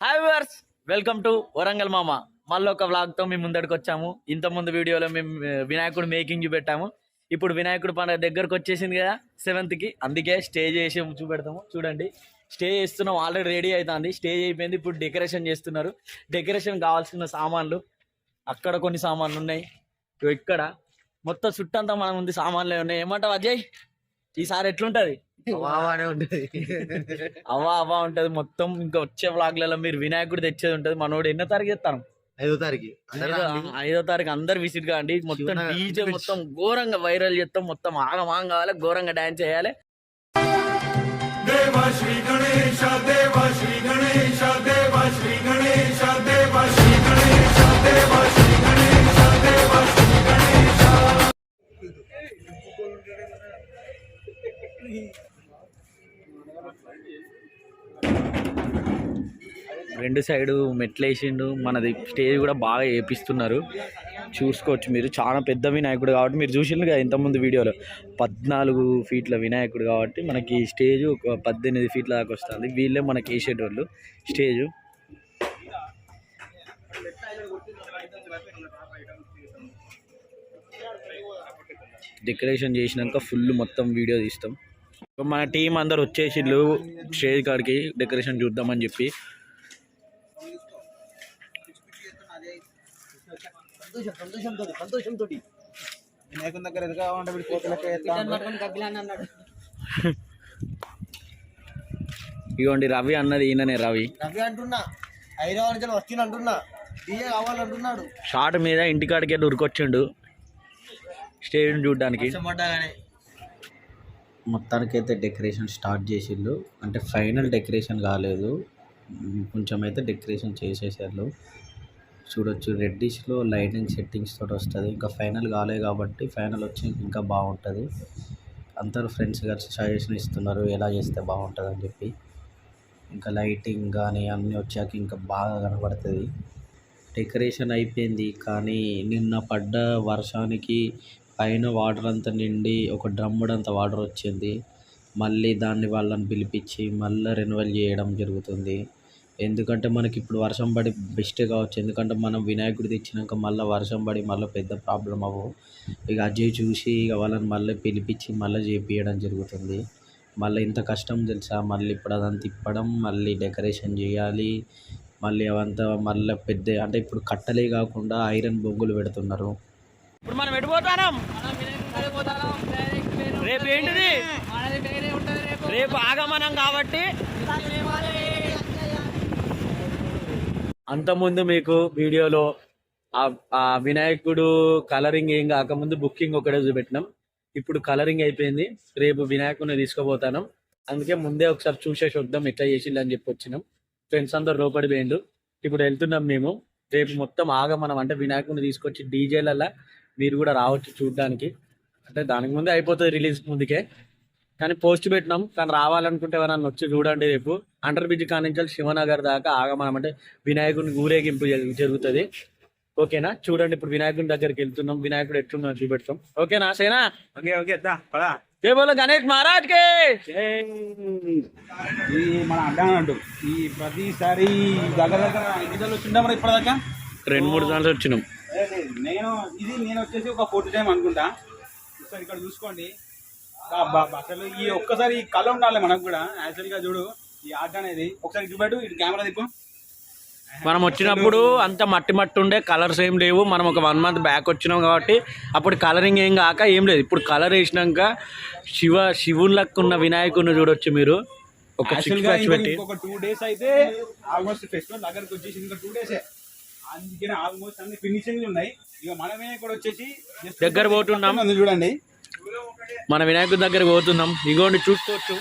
Hi వర్స్ welcome to Warangal మామ మళ్ళీ ఒక వ్లాగ్తో మేము ముందడికి వచ్చాము. ఇంత ముందు వీడియోలో మేము వినాయకుడు మేకింగ్ చూపెట్టాము ఇప్పుడు వినాయకుడు పండుగ దగ్గరకు వచ్చేసింది కదా సెవెంత్కి అందుకే స్టే చేసి చూపెడతాము. చూడండి. స్టే చేస్తున్నాం. ఆల్రెడీ రెడీ అవుతుంది స్టే అయిపోయింది. ఇప్పుడు డెకరేషన్ చేస్తున్నారు. డెకరేషన్ కావాల్సిన సామాన్లు. అక్కడ కొన్ని సామాన్లు ఉన్నాయి. ఇక్కడ. మొత్తం చుట్టంతా మన ముందు సామాన్లే ఉన్నాయి. ఏమంటావు అజయ్? ఈసారి ఎట్లుంటుంది? అమ్మానే ఉంటది. అవ్వ అవా ఉంటది మొత్తం. ఇంకా వచ్చే వ్లాగ్లలో మీరు వినాయకుడు తెచ్చేది ఉంటది. మనోడు ఎన్నో తారీఖు చెప్తాను ఐదో తారీఖు. ఐదో తారీఖు అందరు విసిట్ కాండి. మొత్తం డీజే మొత్తం ఘోరంగా వైరల్ చేస్తాం. మొత్తం ఆగమాగం కావాలి. ఘోరంగా డాన్స్ చేయాలి. దేవ శ్రీ గణేశ దేవ శ్రీ గణేశ దేవ శ్రీ రెండు సైడు మెట్లేసిండు. మనది స్టేజ్ కూడా బాగా వేపిస్తున్నారు చూసుకోవచ్చు మీరు. చాలా పెద్ద వినాయకుడు కాబట్టి మీరు చూసిండ్రు కదా ఇంతకుముందు వీడియోలో. పద్నాలుగు ఫీట్ల వినాయకుడు కాబట్టి మనకి స్టేజ్ ఒక పద్దెనిమిది ఫీట్ల దాకా వస్తుంది. వీళ్ళే మనకి వేసేటోళ్ళు స్టేజ్. డెకరేషన్ చేసినాక ఫుల్ మొత్తం వీడియో తీస్తాం. మన టీం అందరు వచ్చేసిళ్ళు స్టేజ్ కాడికి డెకరేషన్ చూద్దామని చెప్పి. సంతోషం సంతోషంతో సంతోషంతో వినాయకుని దగ్గర ఎదుగా ఉంటే వీడు కోతులకే ఎట్లా ఉంటాడు? ఇగోండి రవి అన్నది ఈయననే రవి. రవి అంటున్నా హైదరాబాద్ నుంచి వచ్చిన అంటున్నా డీజే కావాలంటున్నాడు. షార్ట్ మీద ఇంటికాడికి ఉరికొచ్చిండు స్టేజ్ చూడడానికి. పడ్డాగానే. మొత్తానికైతే డెకరేషన్ స్టార్ట్ చేసిళ్ళు అంటే ఫైనల్ డెకరేషన్ కాలేదు. కొంచెం అయితే డెకరేషన్ చేసేసారు. చూడొచ్చు. రెడ్డిష్లో లైటింగ్ సెట్టింగ్స్ తోటి వస్తుంది. ఇంకా ఫైనల్ కాలే కాబట్టి ఫైనల్ వచ్చి ఇంకా బాగుంటుంది. అందరూ ఫ్రెండ్స్ కలిసి సజెషన్ ఇస్తున్నారు. ఎలా చేస్తే బాగుంటుంది అని చెప్పి. ఇంకా లైటింగ్ కానీ అన్నీ వచ్చాక ఇంకా బాగా కనబడుతుంది. డెకరేషన్ అయిపోయింది. కానీ నిన్న పడ్డ వర్షానికి పైన వాటర్ అంతా నిండి ఒక డ్రమ్ముడంత వాటర్ వచ్చింది. మళ్ళీ దాన్ని వాళ్ళని పిలిపించి మళ్ళీ రెన్యువల్ చేయడం జరుగుతుంది. ఎందుకంటే మనకి ఇప్పుడు వర్షం పడి బెస్ట్ కావచ్చు. ఎందుకంటే మనం వినాయకుడు తెచ్చినాక మళ్ళీ వర్షం పడి మళ్ళీ పెద్ద ప్రాబ్లం అవ్వవు. ఇక అజయ్ చూసి ఇక వాళ్ళని మళ్ళీ పిలిపించి మళ్ళీ చేపియడం జరుగుతుంది. మళ్ళీ ఇంత కష్టం తెలుసా? మళ్ళీ ఇప్పుడు అదంతా తిప్పడం మళ్ళీ డెకరేషన్ చేయాలి మళ్ళీ అవంతా మళ్ళీ పెద్ద అంటే ఇప్పుడు కట్టలే కాకుండా ఐరన్ బొంగులు పెడుతున్నారు. ఇప్పుడు మనం ఎడిపోతాం రేపు ఏంటిది? రేపు ఆగమనం కాబట్టి అంతకుముందు మీకు వీడియోలో ఆ- వినాయకుడు కలరింగ్ ఏం కాకముందు బుకింగ్ ఒకటే చూపెట్టినాం. ఇప్పుడు కలరింగ్ అయిపోయింది. రేపు వినాయకుడిని తీసుకుపోతాను. అందుకే ముందే ఒకసారి చూసేసి వద్దాం ఎట్లా చేసిండు అని చెప్పి వచ్చినాం. ఫ్రెండ్స్ అందరు లోపడి పోయిండు ఇప్పుడు వెళ్తున్నాం మేము. రేపు మొత్తం ఆగమనం అంటే వినాయకుడిని తీసుకొచ్చి డీజేలల్లా మీరు కూడా రావచ్చు చూడడానికి. అంటే దానికి ముందే అయిపోతుంది రిలీజ్ ముందుకే. కానీ పోస్ట్ పెట్టినాం. కానీ రావాలనుకుంటే ఎవరన్నా వచ్చి చూడండి రేపు. అండర్ బ్రిడ్జ్ కానించాలి శివనగర్ దాకా ఆగమనం అంటే వినాయకుడిని ఊరేగింపు జరుగు- జరుగుతుంది. ఓకేనా? చూడండి ఇప్పుడు వినాయకుడి దగ్గరికి వెళ్తున్నాం. వినాయకుడు ఎట్లున్నా చూపెడతాం. ఓకేనా సేనా ఓకే ఓకే జై బోలో గణేష్ మహారాజ్ కే! ఈ మన అడ్డా అంటూ ఈ ప్రతిసారి దగ్గర దగ్గర ఎన్ని సార్లు వచ్చిందా మరి ఇప్పటిదాకా? రెండు మూడు సార్లు వచ్చినాం. నేను ఇది నేను వచ్చేసి ఒక ఫోర్త్ టైం అనుకుంటా. ఒకసారి ఇక్కడ చూసుకోండి. అసలు ఈ ఒక్కసారి ఈ కళ ఉండాలి మనకు కూడా. యాక్చువల్గా చూడు ఈ ఆట అనేది. ఒకసారి చూపెట్టు ఇటు కెమెరా తిప్పు. మనం వచ్చినప్పుడు అంత మట్టి మట్టి ఉండే కలర్స్ ఏం లేవు. మనం ఒక వన్ మంత్ బ్యాక్ వచ్చినాం కాబట్టి అప్పుడు కలరింగ్ ఏం కాక ఏం లేదు. ఇప్పుడు కలర్ వేసినాక శివ శివునికి ఉన్న వినాయకుడిని చూడొచ్చు మీరు. ఒక ఇంకొక టూ డేస్ అయితే ఆల్మోస్ట్ ఫెస్టివల్ దగ్గరకు వచ్చేసి ఇంకా టూ డేసే అందుకని ఆల్మోస్ట్ అన్ని ఫినిషింగ్ ఉన్నాయి. ఇక మనమే కూడా వచ్చేసి దగ్గర పోతున్నాం. చూడండి. మన వినాయకుడి దగ్గరికి పోతున్నాం. ఇగోండి చూసుకోవచ్చు.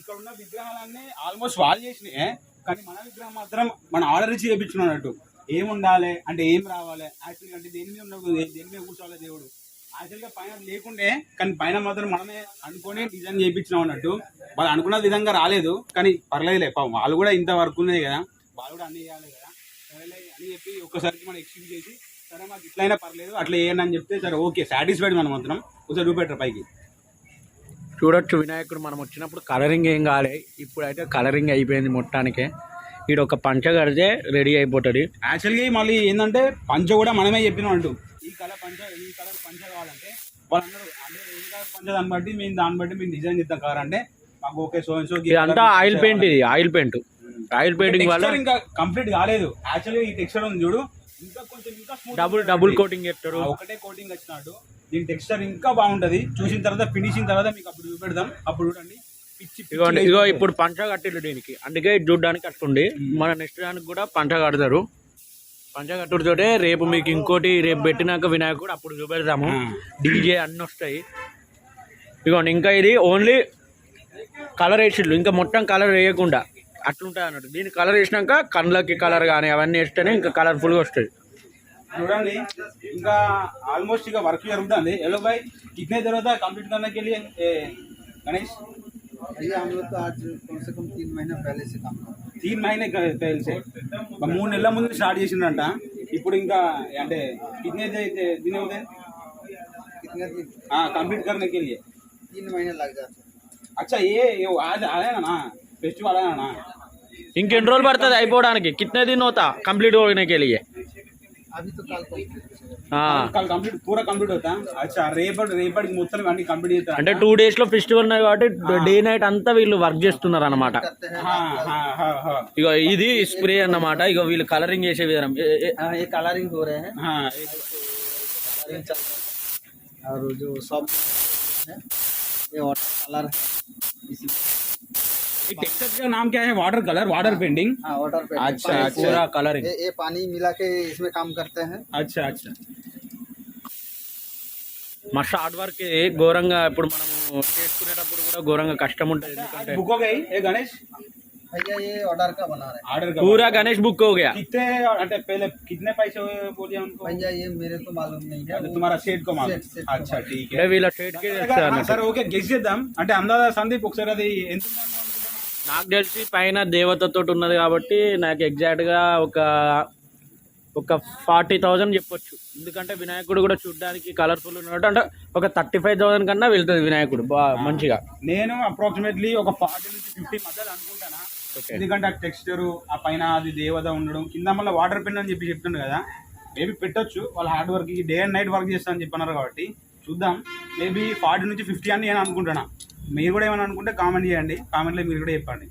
ఇక్కడ ఉన్న విగ్రహాలన్నీ ఆల్మోస్ట్ వాళ్ళు చేసినాయి కానీ మన విగ్రహం మాత్రం మన ఆర్డర్ ఇచ్చి చేయించుకున్నట్టు ఏం ఉండాలి అంటే ఏం రావాలి? యాక్చువల్గా అంటే దేని మీద ఉండదు దేని మీద కూర్చోవాలి దేవుడు? యాక్చువల్గా పైన లేకుండే కానీ పైన మాత్రం మనమే అనుకొని డిజైన్ చేయించినాం అన్నట్టు. వాళ్ళు అనుకున్న విధంగా రాలేదు కానీ పర్లేదులే పాపం వాళ్ళు కూడా ఇంత వర్క్ ఉన్నది కదా. వాళ్ళు కూడా అన్ని చేయాలి కదా. సరేలే అని చెప్పి ఒక్కసారికి మనం ఎక్స్క్యూజ్ చేసి సరే మాకు ఇట్లయినా పర్లేదు అట్లా వేయండి అని చెప్తే సరే ఓకే సాటిస్ఫైడ్ మనం మాత్రం ఒకసారి చూపెట్టారు పైకి. చూడొచ్చు వినాయకుడు మనం వచ్చినప్పుడు కలరింగ్ ఏం కాలే. ఇప్పుడైతే కలరింగ్ అయిపోయింది మొత్తానికే. ఈడు ఒక పంచ కడితే రెడీ అయిపోతుంది. యాక్చువల్గా మళ్ళీ ఏంటంటే పంచ కూడా మనమే చెప్పినాం అంటూ ఈ కలర్ పంచ ఈ కలర్ పంచ కావాలంటే వాళ్ళందరూ అంటే ఈ కలర్ పంచ దాన్ని బట్టి మేము దాన్ని బట్టి మేము డిజైన్ చేద్దాం కలర్ అంటే మాకు ఓకే సో సో ఇదంతా ఆయిల్ పెయింట్ ఇది ఆయిల్ పెయింట్ ఆయిల్ పెయింటింగ్ వల్ల ఇంకా కంప్లీట్ కాలేదు. యాక్చువల్గా ఈ టెక్స్చర్ ఉంది చూడు. ఇంకా కొంచెం ఇంకా డబుల్. డబుల్ కోటింగ్ చేస్తారు. ఆ ఒకటే కోటింగ్ వచ్చినట్టు. దీని టెక్స్చర్ ఇంకా బాగుంటది. చూసిన తర్వాత ఫినిషింగ్ తర్వాత మీకు అప్పుడు చూపెడదాం. అప్పుడు చూడండి. ఇగోండి ఇగో. ఇప్పుడు పంచ కట్టిల్లు దీనికి. అందుకే ఇది చూడడానికి అట్లుంది మన నెక్స్ట్ దానికి కూడా పంచ కడతారు. పంచ కట్టుడుతోటే రేపు మీకు ఇంకోటి రేపు పెట్టినాక వినాయకుడు అప్పుడు చూపెడతాము. డీజే అన్నీ వస్తాయి. ఇగోండి ఇంకా ఇది ఓన్లీ కలర్ వేసిళ్ళు ఇంకా మొత్తం కలర్ వేయకుండా. అట్లుంటుంది అన్నట్టు దీనికి కలర్ వేసినాక కళ్ళకి కలర్ కానీ అవన్నీ వేస్తేనే ఇంకా కలర్ఫుల్గా వస్తుంది చూడండి ఇంకా ఆల్మోస్ట్ ఇక వర్క్ జరుగుతుంది ఎలో బాయ్ కితనే తర్వాత కంప్లీట్ करने के लिए ए, गणेश भैया हम लोग तो आज कम से कम तीन महीना पहले से काम कर रहे हैं తీన్ మహినే తెలిసే ఒక మూడు నెలల ముందు స్టార్ట్ చేసిండంట ఇప్పుడు ఇంకా అంటే కితనే దిన అవుతాయి कितने दिन कंप्लीट करने के लिए तीन महीने लग जाते हैं अच्छा ये ये आज आया ना फेस्टिवल आया ना ఇంకెన్ని రోజులు పడుతుంది అయిపోవడానికి కితనే దిన్ అవుతా కంప్లీట్ होने के लिए अभी तो कल complete है। हाँ కల్ కంప్లీట్ పూరా కంప్లీట్ అవుతా అచ్చా రేపటి రేపటికి మొత్తం అన్ని కంప్లీట్ చేస్తారు అంటే టూ డేస్ లో ఫెస్టివల్ ఉన్నాయి కాబట్టి డే నైట్ అంతా వీళ్ళు వర్క్ చేస్తున్నారు అనమాట करते हैं हाँ हाँ हाँ हाँ ఇగో ఇది స్ప్రే అన్నమాట ఇగో వీళ్ళు కలరింగ్ చేసే విధానం ఏ- ఏ- हाँ ये कलरिंग हो रहे हैं हाँ एक कलरिंग चल रहा है और जो सब है ये वाटर कलर है इसी ये टेक्सचर का नाम क्या है वाटर कलर वाटर पेंटिंग हाँ वाटर पे अच्छा, अच्छा। పూరా కలరింగ్ ये, ये पानी मिला के इसमें काम करते हैं अच्छा अच्छा మస్తు హార్డ్ వర్క్ ఘోరంగా ఇప్పుడు మనము చేసుకునేటప్పుడు కూడా ఘోరంగా కష్టం ఉంటుంది ఎందుకంటే बुक हो गई ये गणेश भैया ये ऑर्डर का बना रहे हैं ऑर्डर का పూరా గణేష్ బుక్ हो गया कितने అంటే पहले कितने पैसे हुए बोलिए उनको भैया ये मेरे को मालूम नहीं है अच्छा, वो- तुम्हारा सेट को मालूम सेट- सेट को अच्छा ठीक అంటే है వీళ్ళ స్టేట్ కి తెస్తారు అన్నట్టు సరే ఓకే గెస్ చేద్దాం అంటే అందాజ సందీప్ ఒకసారి అది ఎంత ఉందనుకుంటున్నావు? నాకు తెలిసి పైన దేవతతో ఉన్నది కాబట్టి నాకు ఎగ్జాక్ట్గా ఒక ఒక ఫార్టీ థౌజండ్ చెప్పొచ్చు. ఎందుకంటే వినాయకుడు కూడా చూడడానికి కలర్ఫుల్ ఉన్నాడు అంటే ఒక థర్టీ ఫైవ్ థౌసండ్ కన్నా వెళ్తుంది వినాయకుడు బా మంచిగా. నేను అప్రాక్సిమేట్లీ ఒక ఫార్టీ నుంచి ఫిఫ్టీ మధ్యలో అనుకుంటానా. ఎందుకంటే ఆ టెక్స్చర్ ఆ పైన అది దేవత ఉండడం కింద మళ్ళీ వాటర్ పెన్ అని చెప్పి చెప్తుండు కదా. మేబీ పెట్టొచ్చు వాళ్ళ hard work day and night work చేస్తా అని చెప్పన్నారు కాబట్టి. చూద్దాం. మేబీ ఫార్టీ నుంచి ఫిఫ్టీ అని నేను అనుకుంటున్నా. మీరు కూడా ఏమైనా అనుకుంటే కామెంట్ చేయండి. కామెంట్లో మీరు కూడా చెప్పండి.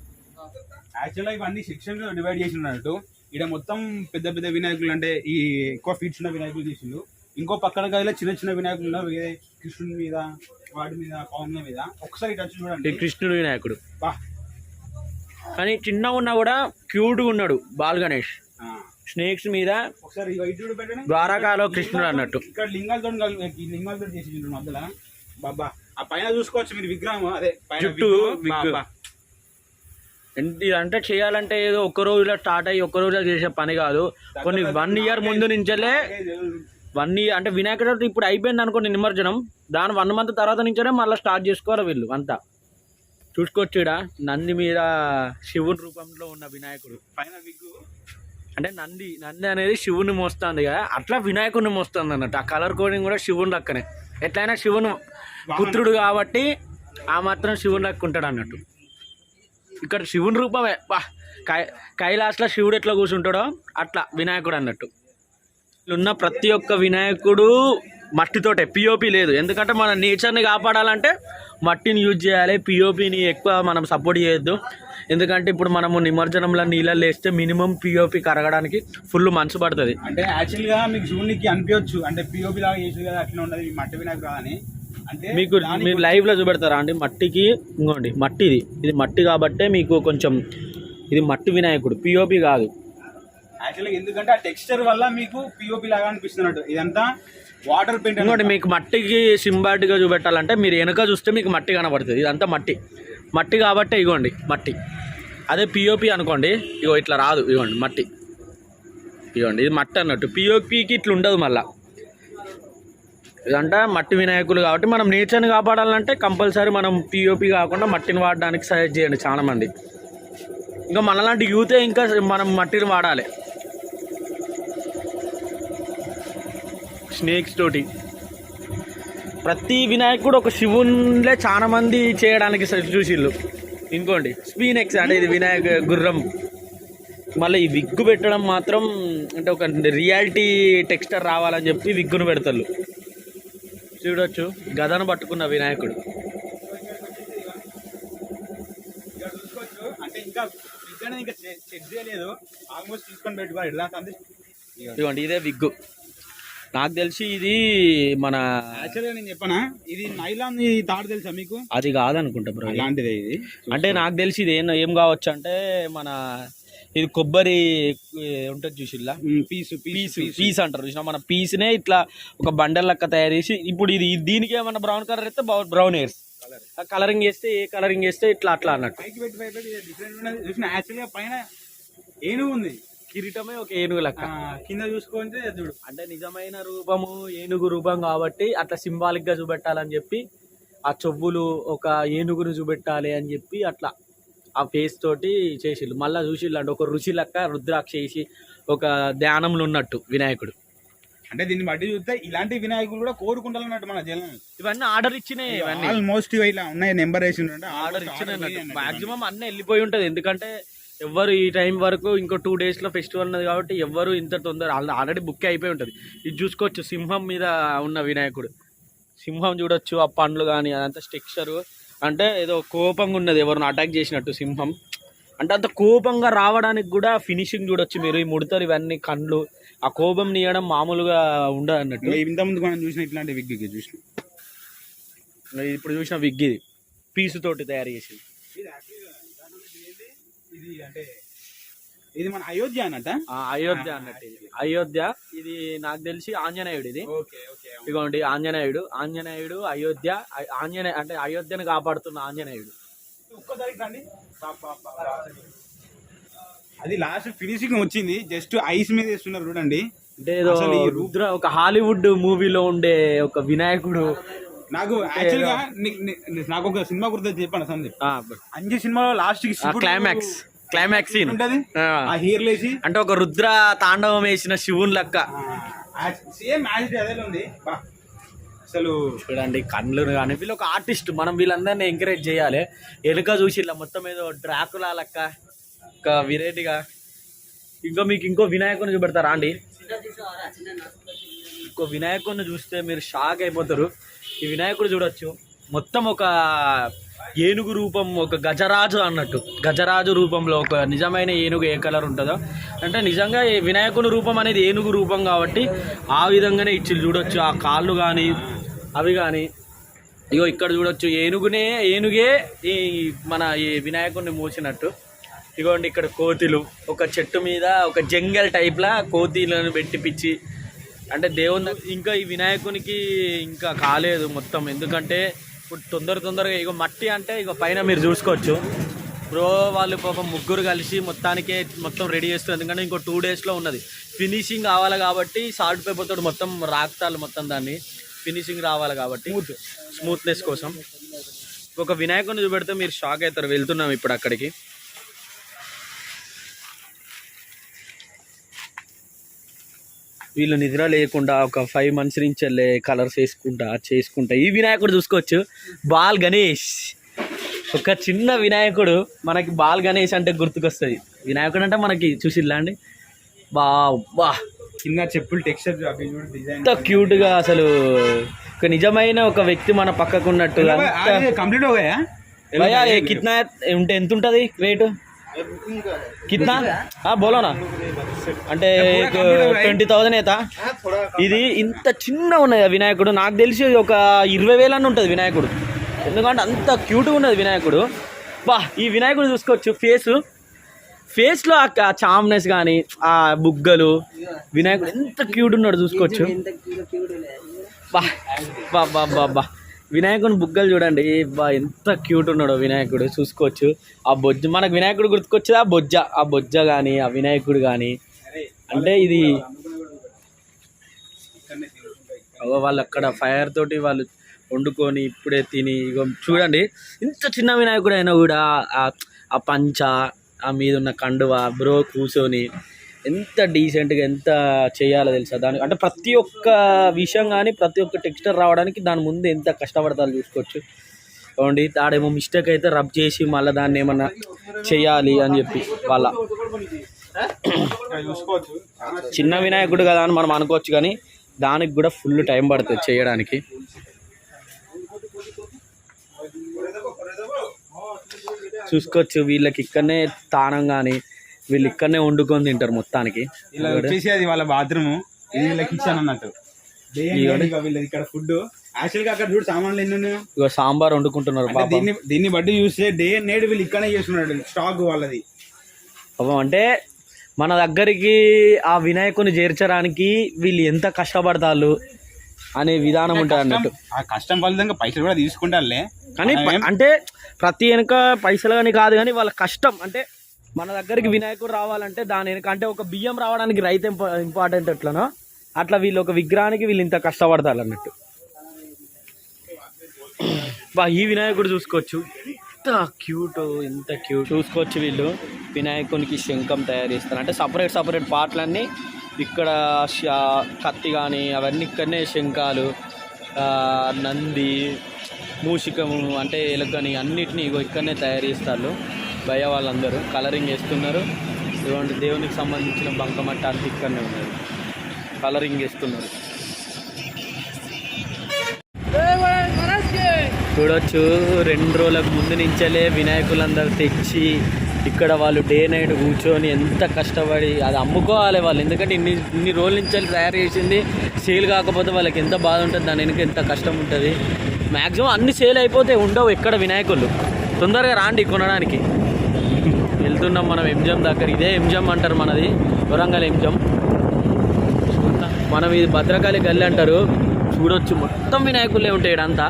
యాక్చువల్గా ఇవన్నీ సెక్షన్స్ డివైడ్ చేసి ఉన్నట్టు ఇక్కడ మొత్తం పెద్ద పెద్ద వినాయకులు అంటే ఈ ఎక్కువ ఫీట్స్ ఉన్న వినాయకులు చేసిండు. ఇంకో పక్కన గదిలో చిన్న చిన్న వినాయకులు ఉన్నారు వేరే కృష్ణుని మీద వాటి మీద పౌర్ణ మీద. ఒకసారి ఈ చూడండి. కృష్ణుడు వినాయకుడు. కానీ చిన్నగా ఉన్నా కూడా క్యూట్గా ఉన్నాడు. బాల్ గణేష్. స్నేక్స్ మీద ద్వారకాలో కృష్ణుడు అన్నట్టు. ఇక్కడ లింగాలతో లింగాలతో చేసి మధ్యలో బాబా ఆ పైన చూసుకోవచ్చు మీరు విగ్రహం. అదే జుట్టు. ఎంత- ఇదంటే చేయాలంటే ఏదో ఒక్క రోజులో స్టార్ట్ అయ్యి ఒక్క రోజులో చేసే పని కాదు. కొన్ని వన్ ఇయర్ ముందు నుంచెలే వన్ ఇయర్ అంటే వినాయక చవితి ఇప్పుడు అయిపోయింది అనుకోండి నిమజ్జనం. దాని వన్ మంత్ తర్వాత నుంచే మళ్ళీ స్టార్ట్ చేసుకోవాలి వీళ్ళు అంతా. చూసుకోవచ్చు నంది మీద శివుని రూపంలో ఉన్న వినాయకుడు. పైన విగ్గు. అంటే నంది నంది అనేది శివుని మోస్తుంది కదా. అట్లా వినాయకుడిని మోస్తుంది అన్నట్టు. ఆ కలర్ కోడింగ్ కూడా శివుని లక్కనే. ఎట్లయినా శివుని పుత్రుడు కాబట్టి ఆ మాత్రం శివుని లెక్క ఉంటాడు అన్నట్టు. ఇక్కడ శివుని రూపమే. బా కై కైలాసలో శివుడు ఎట్లా కూర్చుంటాడో అట్లా వినాయకుడు అన్నట్టు. ఉన్న ప్రతి ఒక్క వినాయకుడు మట్టితోటే. పిఓపి లేదు. ఎందుకంటే మన నేచర్ని కాపాడాలంటే మట్టిని యూజ్ చేయాలి. పిఓపిని ఎక్కువ మనం సపోర్ట్ చేయొద్దు. ఎందుకంటే ఇప్పుడు మనము నిమజ్జనంలో నీళ్ళల్లో వేస్తే మినిమం పిఓపి కరగడానికి ఫుల్ మనసు పడుతుంది. అంటే యాక్చువల్గా మీకు శివునికి అనిపించచ్చు. అంటే పిఓపి లాగా చేసి కదా అట్లా ఉండదు ఈ మట్టి వినాయకుడు అని. అంటే మీకు మీరు లైవ్లో చూపెడతారా? అండి మట్టికి ఇంకోండి మట్టి ఇది ఇది మట్టి కాబట్టే మీకు కొంచెం ఇది మట్టి వినాయకుడు పిఓపి కాదు. యాక్చువల్గా ఎందుకంటే ఆ టెక్స్చర్ వల్ల మీకు పిఓపి లాగా అనిపిస్తున్నట్టు. ఇదంతా వాటర్ పెయింట్ ఇంకోటి మీకు మట్టికి సింబాటిగా చూపెట్టాలంటే మీరు వెనక చూస్తే మీకు మట్టి కనబడుతుంది ఇదంతా మట్టి. మట్టి కాబట్టే ఇగోండి మట్టి. అదే పిఓపి అనుకోండి ఇగో ఇట్లా రాదు ఇగోండి మట్టి. ఇగోండి ఇది మట్టి అన్నట్టు. పిఓపికి ఇట్లా ఉండదు మళ్ళా. ఇదంతా మట్టి వినాయకులు కాబట్టి మనం నేచర్ని కాపాడాలంటే కంపల్సరీ మనం పిఓపి కాకుండా మట్టిని వాడడానికి సజెస్ట్ చేయండి చాలా మంది ఇంకా మనలాంటి యూతే ఇంకా మనం మట్టిని వాడాలి. స్నేక్స్ తోటి. ప్రతి వినాయకుడు ఒక శివునిలే చాలా మంది చేయడానికి చూసిళ్ళు. ఇంకోండి స్పీనెక్స్ అంటే ఇది వినాయక గుర్రం. మళ్ళీ ఈ విగ్గు పెట్టడం మాత్రం అంటే ఒక రియాలిటీ టెక్స్చర్ రావాలని చెప్పి విగ్గును పెడతారు చూడొచ్చు గదను పట్టుకున్న వినాయకుడు. ఇదిగోండి ఇదే విగ్గు. నాకు తెలిసి ఇది మన యాక్చువల్గా నేను చెప్పనా? ఇది నైలాన్ తాడు తెలుసా మీకు? అది కాదనుకుంటా బ్రో. అలాంటిదే ఇది. అంటే నాకు తెలిసి ఇది ఏం ఏం కావచ్చు అంటే మన ఇది కొబ్బరి ఉంటుంది చూసిల్లా? పీసు పీస్ పీస్ అంటారు చూసిన? మన పీస్నే ఇట్లా ఒక బండల్ లెక్క తయారు చేసి ఇప్పుడు ఇది దీనికి ఏమన్నా బ్రౌన్ కలర్ అయితే బ్రౌన్ హెయిర్స్ కలరింగ్ చేస్తే ఏ కలరింగ్ చేస్తే ఇట్లా అట్లా అన్నట్టు. యాక్చువల్గా పైన ఏనుగు ఉంది. కిరీటమే ఒక ఏనుగు లెక్క. కింద చూసుకుంటే చూడు. అంటే నిజమైన రూపము ఏనుగు రూపం కాబట్టి అట్లా సింబాలిక్గా చూపెట్టాలని చెప్పి ఆ చెవులు ఒక ఏనుగును చూపెట్టాలి అని చెప్పి అట్లా ఆ ఫేస్ తోటి చేసిళ్ళు. మళ్ళా చూసిళ్ళు అంటే ఒక రుచి లెక్క రుద్రాక్ష వేసి ఒక ధ్యానంలో ఉన్నట్టు వినాయకుడు. అంటే దీన్ని బట్టి చూస్తే ఇలాంటి వినాయకులు కూడా కోరుకుంటాలన్నట్టు మన జనం. ఇవన్నీ ఆర్డర్ ఇచ్చినాయి ఇవన్నీ. ఆల్మోస్ట్ ఇట్లా ఉన్నాయి నెంబర్ వేసి ఆర్డర్ ఇచ్చినట్టు మాక్సిమం అన్నీ వెళ్ళిపోయి ఉంటది. ఎందుకంటే ఎవ్వరు ఈ టైం వరకు ఇంకో టూ డేస్లో ఫెస్టివల్ ఉన్నది కాబట్టి ఎవ్వరు ఇంత తొందర ఆల్రెడీ బుక్ అయిపోయి ఉంటది. ఇది చూసుకోవచ్చు సింహం మీద ఉన్న వినాయకుడు. సింహం చూడొచ్చు ఆ పండ్లు కానీ అదంతా స్ట్రక్చర్. అంటే ఏదో కోపంగా ఉన్నది ఎవరిని అటాక్ చేసినట్టు సింహం. అంటే అంత కోపంగా రావడానికి కూడా ఫినిషింగ్ చూడొచ్చు మీరు ఈ ముడతలు ఇవన్నీ కండ్లు. ఆ కోపం నీయడం మామూలుగా ఉండదు అన్నట్టు. ఇంత ముందు మనం చూసిన ఇట్లాంటి విగ్ చూసిన. ఇప్పుడు చూసిన విగ్ ఇది. పీసు తోటి తయారు చేసి ఇది actually దాని గురించి ఏంటి? ఇది అంటే ఇది మన అయోధ్య అన్నట్ట? అయోధ్య అన్నట్టు ఇది. అయోధ్య ఇది నాకు తెలిసి ఆంజనేయుడు ఇది. ఇదిగోండి ఆంజనేయుడు. ఆంజనేయుడు అయోధ్య ఆంజనేయ అంటే అయోధ్యను కాపాడుతున్న ఆంజనేయుడు. అది లాస్ట్ ఫినిషింగ్ వచ్చింది. జస్ట్ ఐస్ మీద వేస్తున్నారు చూడండి. అంటే ఏదో రుద్ర ఒక హాలీవుడ్ మూవీలో ఉండే ఒక వినాయకుడు నాకు యాక్చువల్గా ని- ని- నాకు ఒక సినిమా గుర్తు చెప్పాను సందీప్. అంజు సినిమాలో లాస్ట్కి క్లైమాక్స్ క్లైమాక్స్ సీన్ ఉంటది ఆ. హీర్ లేసి అంటే ఒక రుద్ర తాండవం వేసిన శివుని లెక్క. సేమ్ మ్యాచ్ అదే ఉంది. అసలు చూడండి కళ్ళు కానీ వీళ్ళు ఒక ఆర్టిస్ట్ మనం వీళ్ళందరినీ ఎంకరేజ్ చేయాలి. ఎలుక చూసి ఇలా మొత్తం ఏదో డ్రాకులా లెక్క. ఒక వెరైటీగా. ఇంకా మీకు ఇంకో వినాయకుని చూపెడతారా అండి? ఇంకో వినాయకుడిని చూస్తే మీరు షాక్ అయిపోతారు. ఈ వినాయకుడు చూడొచ్చు. మొత్తం ఒక ఏనుగు రూపం ఒక గజరాజు అన్నట్టు. గజరాజు రూపంలో ఒక నిజమైన ఏనుగు ఏ కలర్ ఉంటుందో. అంటే నిజంగా ఈ వినాయకుని రూపం అనేది ఏనుగు రూపం కాబట్టి ఆ విధంగానే ఇచ్చి చూడొచ్చు. ఆ కాళ్ళు కానీ అవి కానీ ఇగో ఇక్కడ చూడొచ్చు. ఏనుగునే ఏనుగే ఈ మన ఈ వినాయకుడిని మోసినట్టు. ఇగోండి ఇక్కడ కోతిలు. ఒక చెట్టు మీద ఒక జంగల్ టైప్లా కోతిలను పెట్టిపిచ్చి అంటే దేవుని ఇంకా ఈ వినాయకునికి ఇంకా కాలేదు మొత్తం. ఎందుకంటే ఇప్పుడు తొందర తొందరగా ఇగో మట్టి అంటే ఇక పైన మీరు చూసుకోవచ్చు. బ్రో వాళ్ళు పాపం ముగ్గురు కలిసి మొత్తానికే మొత్తం రెడీ చేస్తారు ఎందుకంటే ఇంకో టూ డేస్లో ఉన్నది. ఫినిషింగ్ కావాలి కాబట్టి సాల్ట్ పేపర్ తోటి మొత్తం రాక్తాలు మొత్తం దాన్ని. ఫినిషింగ్ రావాలి కాబట్టి స్మూత్నెస్ కోసం. ఒక వినాయకుని చూపెడితే మీరు షాక్ అవుతారు. వెళ్తున్నాం ఇప్పుడు అక్కడికి. వీళ్ళు నిద్ర లేకుండా ఒక ఫైవ్ మంత్స్ నుంచి వెళ్ళే కలర్స్ వేసుకుంటా చేసుకుంటా. ఈ వినాయకుడు చూసుకోవచ్చు. బాల్ గణేష్. ఒక చిన్న వినాయకుడు మనకి బాల్ గణేష్ అంటే గుర్తుకొస్తుంది. వినాయకుడు అంటే మనకి చూసిల్లా అండి? బా బా కింద చెప్పులు టెక్స్చర్ ఎంత క్యూట్గా అసలు ఒక నిజమైన ఒక వ్యక్తి మన పక్కకు ఉన్నట్టు కంప్లీట్ ఏ కిత్నా ఉంటే ఎంత ఉంటుంది రేటు? కిత్నా ఆ, బోలోనా అంటే ట్వంటీ థౌజండ్ అవుతా ఇది ఇంత చిన్న ఉన్నది వినాయకుడు. నాకు తెలిసి ఒక ఇరవై వేలన్న ఉంటుంది వినాయకుడు. ఎందుకంటే అంత క్యూట్గా ఉన్నది వినాయకుడు. బా ఈ వినాయకుడు చూసుకోవచ్చు. ఫేస్ ఫేస్లో ఆ చామ్నెస్ కానీ ఆ బుగ్గలు వినాయకుడు ఎంత క్యూట్ ఉన్నాడు చూసుకోవచ్చు. బా బా బా బా బా. వినాయకుని బుగ్గలు చూడండి. బా ఎంత క్యూట్ ఉన్నాడో వినాయకుడు. చూసుకోవచ్చు. ఆ బొజ్జ మనకు వినాయకుడు గుర్తుకొచ్చేది ఆ బొజ్జ. ఆ బొజ్జ కానీ ఆ వినాయకుడు కానీ అంటే ఇది వాళ్ళు అక్కడ ఫైర్ తోటి వాళ్ళు వండుకొని ఇప్పుడే తిని ఇగో చూడండి. ఇంత చిన్న వినాయకుడు అయినా కూడా ఆ- ఆ పంచ ఆ మీద ఉన్న కండువ బ్రో కూర్చొని ఎంత డీసెంట్గా ఎంత చేయాలో తెలుసా? దాని అంటే ప్రతి ఒక్క విషయం కానీ ప్రతి ఒక్క టెక్స్చర్ రావడానికి దాని ముందు ఎంత కష్టపడతారో చూసుకోవచ్చు. చూడండి ఆడేమో మిస్టేక్ అయితే రబ్ చేసి మళ్ళీ దాన్ని ఏమన్నా చేయాలి అని చెప్పి వాళ్ళ. చిన్న వినాయకుడు కదా అని మనం అనుకోవచ్చు కానీ దానికి కూడా ఫుల్ టైం పడుతుంది చేయడానికి. చూసుకోవచ్చు వీళ్ళకి ఇక్కడనే తానం కానీ వీళ్ళు ఇక్కడనే వండుకొని తింటారు మొత్తానికి. ఇలా వచ్చేసి అది వాళ్ళ బాత్రూమ్ ఇది వీళ్ళ కిచెన్ అన్నట్టు. ఇక వీళ్ళది ఇక్కడ ఫుడ్ యాక్చువల్గా అక్కడ చూడు సామాన్లు ఎన్ని ఉన్నాయో. ఇగో సాంబార్ వండుకుంటున్నారు దీన్ని దీన్ని బట్టి చూస్తే డే అండ్ నైట్ వీళ్ళు ఇక్కడనే చేస్తున్నాడు స్టాక్ వాళ్ళది. పాపం అంటే మన దగ్గరికి ఆ వినాయకుని చేర్చడానికి వీళ్ళు ఎంత కష్టపడతారు అనే విధానం ఉంటుంది అన్నట్టు. ఆ కష్టం ఫలితంగా పైసలు కూడా తీసుకుంటారులే. కానీ అంటే ప్రతి వెనుక పైసలు కానీ కాదు కానీ వాళ్ళ కష్టం. అంటే మన దగ్గరికి వినాయకుడు రావాలంటే దాని అంటే ఒక బియ్యం రావడానికి రైతు ఇంప- ఇంపార్టెంట్ ఎట్లనో అట్లా వీళ్ళు ఒక విగ్రహానికి వీళ్ళు ఇంత కష్టపడతారు అన్నట్టు. బా ఈ వినాయకుడు చూసుకోవచ్చు. ఎంత క్యూట్ ఎంత క్యూట్. చూసుకోవచ్చు వీళ్ళు. వినాయకునికి శంఖం తయారు చేస్తారు. అంటే సపరేట్ సపరేట్ పార్ట్లన్నీ ఇక్కడ కత్తి కానీ అవన్నీ ఇక్కడనే శంఖాలు నంది మూషికము అంటే ఎలుకని అన్నిటినీ ఇగో ఇక్కడనే తయారు చేస్తారు. భయ వాళ్ళందరూ కలరింగ్ వేస్తున్నారు. ఇటువంటి దేవునికి సంబంధించిన బంకమట్ట అంత ఇక్కడనే ఉన్నారు కలరింగ్ వేస్తున్నారు. చూడొచ్చు రెండు రోజులకు ముందు నుంచలే వినాయకులందరూ తెచ్చి ఇక్కడ వాళ్ళు డే నైట్ కూర్చొని ఎంత కష్టపడి అది అమ్ముకోవాలి వాళ్ళు. ఎందుకంటే ఇన్ని ఇన్ని రోజుల నుంచి తయారు చేసింది. సేల్ కాకపోతే వాళ్ళకి ఎంత బాధ ఉంటుంది దాని వెనుక ఎంత కష్టం ఉంటుంది. మ్యాక్సిమం అన్ని సేల్ అయిపోతే ఉండవు ఎక్కడ వినాయకులు. తొందరగా రాండి కొనడానికి. వెళ్తున్నాం మనం ఎంజం దగ్గర. ఇదే ఎంజం అంటారు మనది. వరంగల్ ఎంజం మనం ఇది భద్రకాళి గల్లి అంటారు. చూడొచ్చు. మొత్తం వినాయకులే ఉంటాయి ఇడంతా.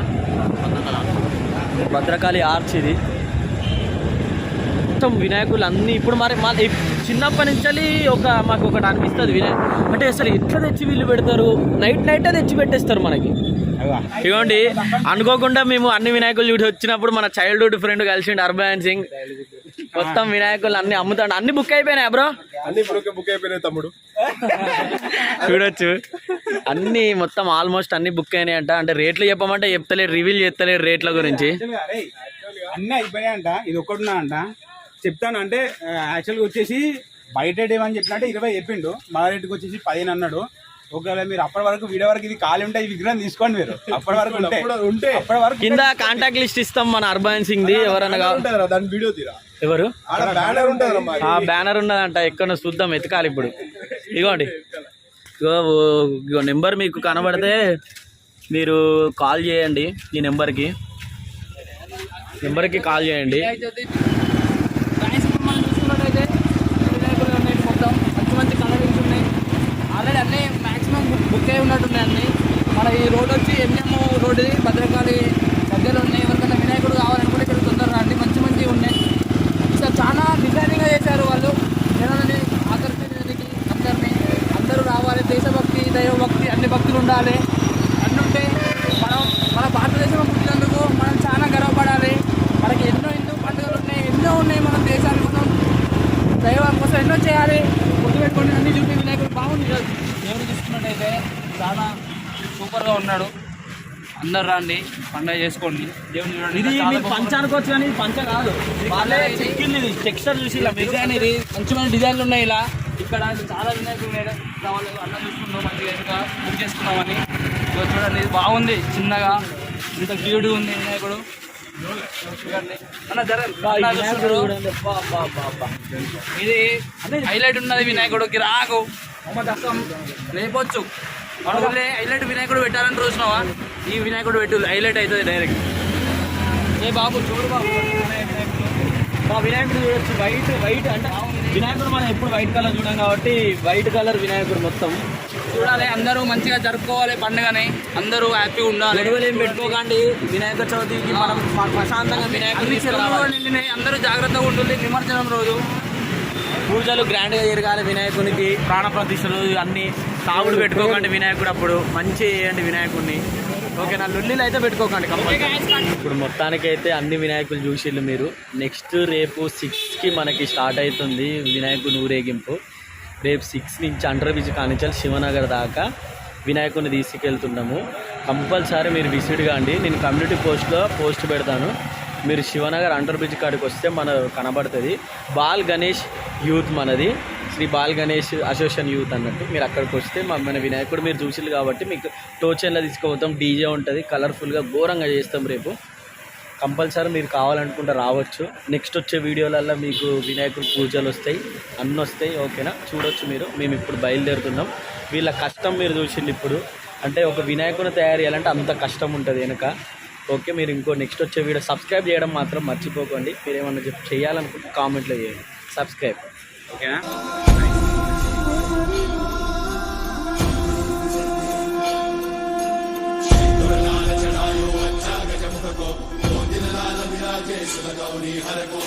భద్రకాళి ఆర్చ్ ఇది. మొత్తం వినాయకులు అన్నీ ఇప్పుడు మరి మా చిన్నప్పటి నుంచి ఒక మాకు ఒకటి అనిపిస్తుంది వినాయక అంటే అసలు ఎట్లా తెచ్చి వీళ్ళు పెడతారు? నైట్ నైటే తెచ్చి పెట్టేస్తారు మనకి. ఇవ్వండి అనుకోకుండా మేము అన్ని వినాయకులు చూసి వచ్చినప్పుడు మన చైల్డ్హుడ్ ఫ్రెండ్ కలిసిండు అర్బన్ సింగ్. మొత్తం వినాయకులు అన్ని అమ్ముతాడు. అన్ని బుక్ అయిపోయినాయి బ్రో అన్ని బుక్ బుక్ అయిపోయినాయి తమ్ముడు. చూడొచ్చు. అన్ని మొత్తం ఆల్మోస్ట్ అన్ని బుక్ అయినాయి అంట అంటే రేట్లు చెప్పమంటే చెప్తలేడు రివీల్ చేస్తలేడు రేట్ల గురించి. అన్నీ అయిపోయాయంట ఇది ఒక్కటి ఉన్నదంట చెప్తాను అంటే యాక్చువల్గా వచ్చేసి బయట రేట్ ఏమని చెప్పినట్టే ఇరవై చెప్పిండు. మా రేటుకి వచ్చేసి పదిహేను అన్నాడు. ఒకవేళ మీరు అప్పటి వరకు వీడియో వరకు ఇది ఖాళీ ఉంటే ఈ విగ్రహం తీసుకోండి మీరు. అప్పటి వరకు ఉంటే. ఉంటే. అప్పటి వరకు కింద కాంటాక్ట్ లిస్ట్ ఇస్తాం మన అర్బన్ సింగ్ ది ఎవరన్నా దాని వీడియో తీరా. ఎవరు? ఆ బ్యానర్ ఉన్నదంట ఎక్కడ చూద్దాం ఎతకాలి ఇప్పుడు. ఇగోండి. ఇగో ఇగో నెంబర్ మీకు కనబడితే మీరు కాల్ చేయండి ఈ నెంబర్కి. నెంబర్కి కాల్ చేయండి. ఆల్రెడీ అన్నీ మ్యాక్సిమం బుక్ అయి ఉన్నట్టున్నాయి అన్నీ. మన ఈ రోడ్ వచ్చి ఎంఎం రోడ్ ఇది భద్రకాళి దగ్గరలో ఉన్నాయి ఎవరికైనా వినాయకుడు కావాలనుకుంటే ఇక్కడ తొందరగా రండి మంచి మంచి ఉన్నాయి సార్ చాలా డిజైనింగ్గా చేశారు వాళ్ళు జనాలని ఆకర్షించడానికి అందరినీ అందరూ రావాలి దేశభక్తి దైవభక్తి అన్ని భక్తులు ఉండాలి అన్నీ ఉంటే మనం మన భారతదేశంలో పుట్టినందుకు మనం చాలా గర్వపడాలి మనకి ఎన్నో ఎన్నో పండుగలు ఉన్నాయి ఎన్నో ఉన్నాయి మన దేశానికి కోసం దైవం కోసం ఎన్నో చేయాలి గుర్తుపెట్టుకోండి అన్ని చూపి వినాయకుడు బాగుంది కదా దేవుడు చూసుకున్నట్టయితే చాలా సూపర్గా ఉన్నాడు అందరు రండి పండుగ చేసుకోండి. దేవుని చూడండి ఇది చాలా మీరు పంచ అనుకోవచ్చు కానీ ఇది పంచ కాదు. వాళ్ళే చెక్కింది ఇది. టెక్స్చర్ చూసి ఇలా డిజైన్ ఇది. మంచి మంచి డిజైన్లు ఉన్నాయి ఇలా. ఇక్కడ చాలా వినాయకులు ఉన్నాయి. కావాలి అన్న చూసుకుంటాం మంచిగా ఇంకా బుక్ చేసుకున్నామని ఇదిగో చూడండి ఇది బాగుంది. చిన్నగా. ఇంత క్యూట్ ఉంది వినాయకుడు. చూడండి. అన్న జరగండి అన్న చూస్తున్నారు. చూడండి. అబ్బా, అబ్బా, అబ్బా, అబ్బా. ఇది హైలైట్ ఉన్నది వినాయకుడు గిరాకు లేపొచ్చు. మనకి హైలైట్ వినాయకుడు పెట్టాలని చూసినావా ఈ వినాయకుడు పెట్టు హైలైట్ అవుతుంది డైరెక్ట్. ఏ బాబు చూడు బాబు. మా వినాయకుడు చూడొచ్చు. వైట్ వైట్ అంటే వినాయకుడు మనం ఎప్పుడు వైట్ కలర్ చూడం కాబట్టి వైట్ కలర్ వినాయకుడు మొత్తం. చూడాలి అందరూ మంచిగా జరుపుకోవాలి పండుగని. అందరూ హ్యాపీగా ఉండాలి. గొడవలు ఏం పెట్టుకోకండి. వినాయక చవితికి మనం ప్ర- ప్రశాంతంగా వినాయకుడు అన్ని చెరువులు తీసుకురావాలి. నిండినాయి. అందరూ జాగ్రత్తగా ఉంటుంది నిమజ్జనం రోజు. పూజలు గ్రాండ్గా జరగాలి వినాయకునికి. ప్రాణ ప్రతిష్టలు అన్ని తాగుడు పెట్టుకోకండి వినాయకుడు అప్పుడు. మంచి చేయండి వినాయకుడిని ఓకే నా లొల్లిలు అయితే పెట్టుకోకండి కంపల్సరీ ఇప్పుడు మొత్తానికి అయితే అన్ని వినాయకులు చూసిళ్ళు మీరు. నెక్స్ట్ రేపు సిక్స్కి మనకి స్టార్ట్ అవుతుంది వినాయకుని ఊరేగింపు. రేపు సిక్స్ నుంచి అండర్ బ్రిడ్జ్ కానించాలి. శివనగర్ దాకా వినాయకుడిని తీసుకెళ్తున్నాము. కంపల్సరీ మీరు విజిట్ కాండి. నేను కమ్యూనిటీ పోస్ట్లో పోస్ట్ పెడతాను. మీరు శివనగర్ అండర్ బ్రిడ్జ్ కాడికి వస్తే మన కనబడుతుంది. బాల్ గణేష్ యూత్ మనది. శ్రీ బాల్ గణేష్ అసోసియేషన్ యూత్ అన్నట్టు. మీరు అక్కడికి వస్తే మా మన వినాయకుడు మీరు చూసిల్లు కాబట్టి మీకు టోచెన్లో తీసుకుపోతాం. డీజే ఉంటుంది. కలర్ఫుల్గా ఘోరంగా చేస్తాం రేపు. కంపల్సరీ మీరు కావాలనుకుంటే రావచ్చు. నెక్స్ట్ వచ్చే వీడియోలల్లో మీకు వినాయకుడు పూజలు వస్తాయి. అన్నీ వస్తాయి. ఓకేనా? చూడొచ్చు మీరు. మేము ఇప్పుడు బయలుదేరుతున్నాం. వీళ్ళ కష్టం మీరు చూసిండు ఇప్పుడు. అంటే ఒక వినాయకుని తయారు చేయాలంటే అంత కష్టం ఉంటుంది వెనుక. ఓకే మీరు ఇంకో నెక్స్ట్ వచ్చే వీడియో సబ్స్క్రైబ్ చేయడం మాత్రం మర్చిపోకండి. మీరు ఏమన్నా చెప్పి చేయాలనుకుంటే కామెంట్లో చేయండి. సబ్స్క్రైబ్ ఓకేనా? హరకు